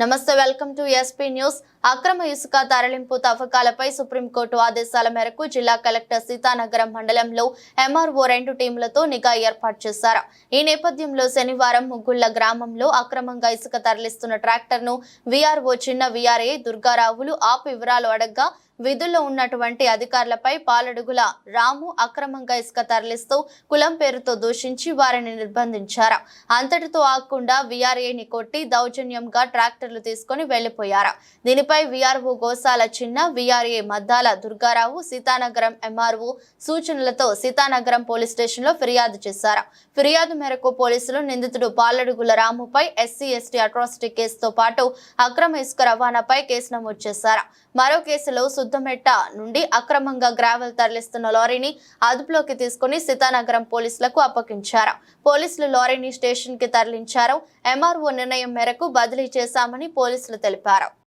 నమస్తే welcome to SP news అక్రమ ఇసుక తరలింపు తవ్వకాలపై సుప్రీంకోర్టు ఆదేశాల మేరకు జిల్లా కలెక్టర్ సీతానగరం మండలంలో ఎంఆర్ఓ రెండు టీంలతో నిఘా ఏర్పాటు చేశారు. ఈ నేపథ్యంలో శనివారం ముగ్గుళ్ళ గ్రామంలో అక్రమంగా ఇసుక తరలిస్తున్న ట్రాక్టర్ను వీఆర్ఓ చిన్న వీఆర్ఏ దుర్గారావులు ఆపు వివరాలు అడగ్గా విధుల్లో ఉన్నటువంటి అధికారులపై పాలడుగుల రాము అక్రమంగా ఇసుక తరలిస్తూ కులం పేరుతో దూషించి వారిని నిర్బంధించారు. అంతటితో ఆగకుండా వీఆర్ఏని కొట్టి దౌర్జన్యంగా ట్రాక్టర్లు తీసుకుని వెళ్ళిపోయారు దీనిపై VRO Gosala Chinna VRA Maddala Durgarao Seethanagaram MRO సూచనలతో సీతానగరం పోలీస్ స్టేషన్లో ఫిర్యాదు చేశారు. ఫిర్యాదు మేరకు పోలీసులు నిందితుడు పాలడుగుల రాముపై ఎస్సీ ఎస్టీ అట్రాసిటీ కేసుతో పాటు అక్రమ ఇసుక రవాణాపై కేసు నమోదు చేశారు. మరో కేసులో సుద్దమెట్ట నుండి అక్రమంగా గ్రావెల్ తరలిస్తున్న లారీని అదుపులోకి తీసుకుని సీతానగరం పోలీసులకు అప్పగించారు. పోలీసులు లారీని స్టేషన్కి తరలించారు. ఎంఆర్ఓ నిర్ణయం మేరకు బదిలీ చేశామని పోలీసులు తెలిపారు.